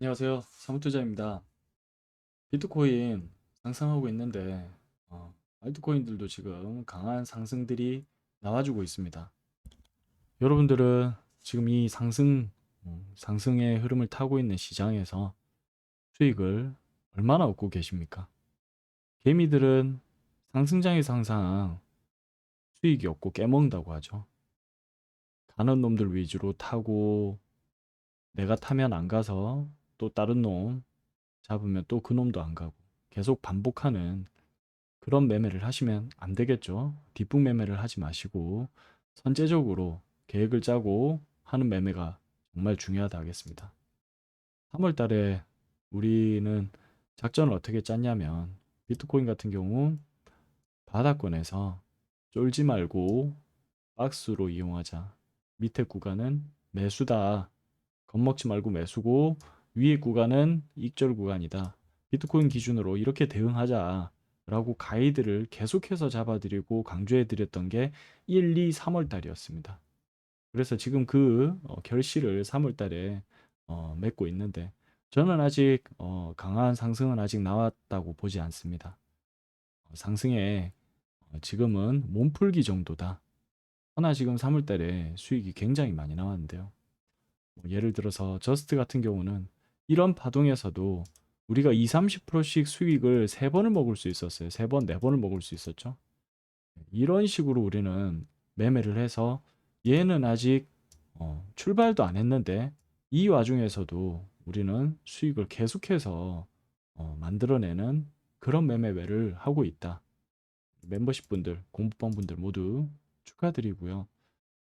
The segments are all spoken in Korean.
안녕하세요. 사무투자입니다. 비트코인 상승하고 있는데 어, 알트코인들도 지금 강한 상승들이 나와주고 있습니다. 여러분들은 지금 이 상승 음, 상승의 흐름을 타고 있는 시장에서 수익을 얼마나 얻고 계십니까? 개미들은 상승장에서 항상 수익이 없고 깨먹는다고 하죠. 가는 놈들 위주로 타고 내가 타면 안 가서 또 다른 놈 잡으면 또 그 놈도 안 가고 계속 반복하는 그런 매매를 하시면 안 되겠죠. 뒷북 매매를 하지 마시고 선제적으로 계획을 짜고 하는 매매가 정말 중요하다 하겠습니다. 3월 달에 우리는 작전을 어떻게 짰냐면 비트코인 같은 경우 바닥권에서 쫄지 말고 박스로 이용하자. 밑에 구간은 매수다. 겁먹지 말고 매수고 위의 구간은 익절 구간이다. 비트코인 기준으로 이렇게 대응하자 라고 가이드를 계속해서 잡아드리고 강조해드렸던 게 1, 2, 3월 달이었습니다. 그래서 지금 그 어, 결실을 3월 달에 어, 맺고 있는데 저는 아직 어, 강한 상승은 아직 나왔다고 보지 않습니다. 어, 상승에 어, 지금은 몸풀기 정도다. 허나 지금 3월 달에 수익이 굉장히 많이 나왔는데요. 뭐 예를 들어서 저스트 같은 경우는 이런 파동에서도 우리가 2, 30%씩 수익을 세 번을 먹을 수 있었어요. 세 번, 네 번을 먹을 수 있었죠. 이런 식으로 우리는 매매를 해서 얘는 아직 어, 출발도 안 했는데 이 와중에서도 우리는 수익을 계속해서 어, 만들어내는 그런 매매를 하고 있다. 멤버십 분들, 공부방 분들 모두 축하드리고요.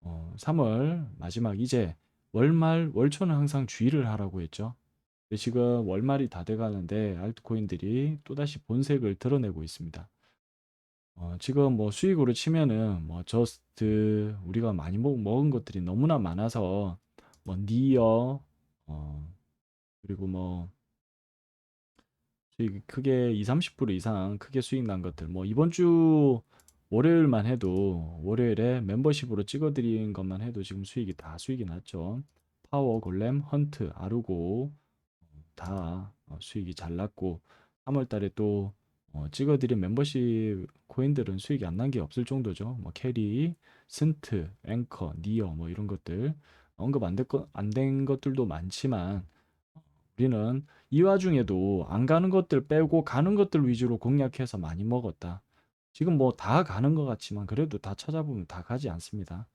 어, 3월 마지막 이제 월말 월초는 항상 주의를 하라고 했죠. 지금 월말이 다 돼가는데 알트코인들이 또다시 본색을 드러내고 있습니다. 어, 지금 뭐 수익으로 치면은 뭐 저스트 우리가 많이 먹, 먹은 것들이 너무나 많아서 뭐 니어 어, 그리고 뭐 크게 2, 30% 이상 크게 수익 난 것들 뭐 이번 주 월요일만 해도 월요일에 멤버십으로 찍어드린 것만 해도 지금 수익이 다 수익이 났죠. 파워, 골렘, 헌트, 아르고 어, 다 어, 수익이 잘 났고 3월 달에 또 어, 찍어드린 멤버십 코인들은 수익이 안 난 게 없을 정도죠. 뭐 캐리, 스ን트, 앵커, 니어 뭐 이런 것들 언급 안 된 것들도 많지만 우리는 이 와중에도 안 가는 것들 빼고 가는 것들 위주로 공략해서 많이 먹었다. 지금 뭐 다 가는 것 같지만 그래도 다 찾아보면 다 가지 않습니다.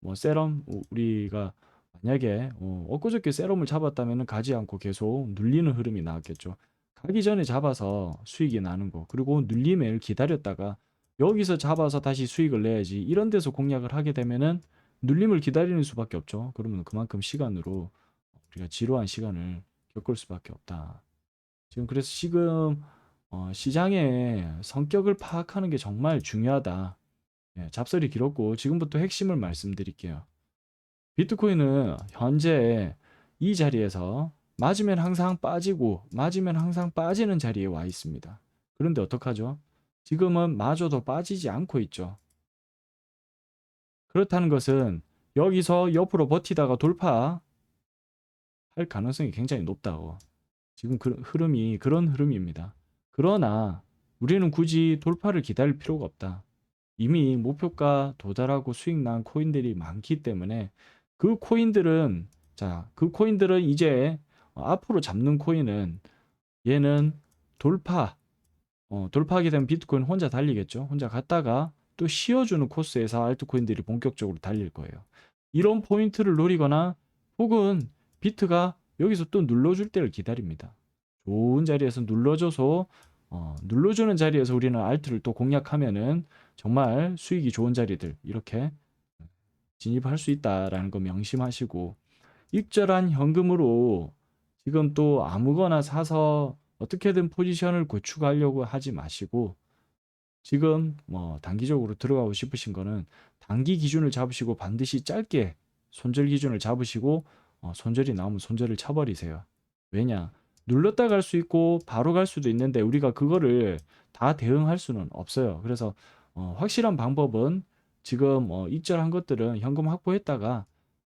뭐 세럼 우- 우리가 만약에 어, 엊그저께 세럼을 잡았다면 가지 않고 계속 눌리는 흐름이 나왔겠죠. 가기 전에 잡아서 수익이 나는 거 그리고 눌림을 기다렸다가 여기서 잡아서 다시 수익을 내야지 이런 데서 공략을 하게 되면은 눌림을 기다리는 수밖에 없죠. 그러면 그만큼 시간으로 우리가 지루한 시간을 겪을 수밖에 없다. 지금 그래서 지금 어, 시장의 성격을 파악하는 게 정말 중요하다. 예, 잡설이 길었고 지금부터 핵심을 말씀드릴게요. 비트코인은 현재 이 자리에서 맞으면 항상 빠지고 맞으면 항상 빠지는 자리에 와 있습니다. 그런데 어떡하죠? 지금은 마저도 빠지지 않고 있죠. 그렇다는 것은 여기서 옆으로 버티다가 돌파 할 가능성이 굉장히 높다고. 지금 그 흐름이 그런 흐름입니다. 그러나 우리는 굳이 돌파를 기다릴 필요가 없다. 이미 목표가 도달하고 수익 난 코인들이 많기 때문에 그 코인들은 자, 그 코인들은 이제 어, 앞으로 잡는 코인은 얘는 돌파 어, 돌파하게 되면 비트코인 혼자 달리겠죠. 혼자 갔다가 또 쉬어주는 코스에서 알트코인들이 본격적으로 달릴 거예요. 이런 포인트를 노리거나 혹은 비트가 여기서 또 눌러줄 때를 기다립니다. 좋은 자리에서 눌러줘서 어, 눌러주는 자리에서 우리는 알트를 또 공략하면은 정말 수익이 좋은 자리들 이렇게 진입할 수 있다라는 거 명심하시고 익절한 현금으로 지금 또 아무거나 사서 어떻게든 포지션을 구축하려고 하지 마시고 지금 뭐 단기적으로 들어가고 싶으신 거는 단기 기준을 잡으시고 반드시 짧게 손절 기준을 잡으시고 어, 손절이 나오면 손절을 쳐버리세요. 왜냐? 눌렀다 갈 수 있고 바로 갈 수도 있는데 우리가 그거를 다 대응할 수는 없어요. 그래서 어, 확실한 방법은 지금 어, 익절한 것들은 현금 확보했다가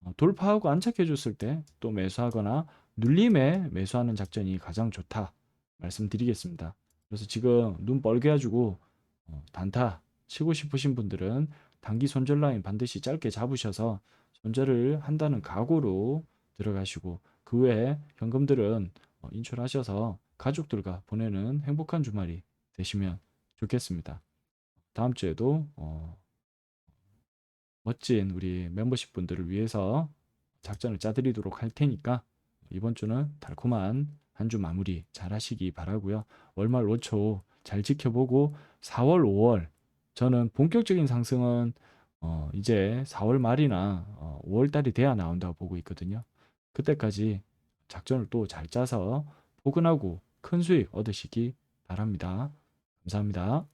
어, 돌파하고 안착해 줬을 때 또 매수하거나 눌림에 매수하는 작전이 가장 좋다 말씀드리겠습니다. 그래서 지금 눈 뻘게 가지고 어, 단타 치고 싶으신 분들은 단기 손절 라인 반드시 짧게 잡으셔서 손절을 한다는 각오로 들어가시고 그 외에 현금들은 어, 인출하셔서 가족들과 보내는 행복한 주말이 되시면 좋겠습니다. 다음 주에도 어, 멋진 우리 멤버십 분들을 위해서 작전을 짜드리도록 할 테니까 이번 주는 달콤한 한 주 마무리 잘 하시기 바라고요. 월말 월초 잘 지켜보고 4월, 5월 저는 본격적인 상승은 어, 이제 4월 말이나 어, 5월 달이 돼야 나온다고 보고 있거든요. 그때까지 작전을 또 잘 짜서 포근하고 큰 수익 얻으시기 바랍니다. 감사합니다.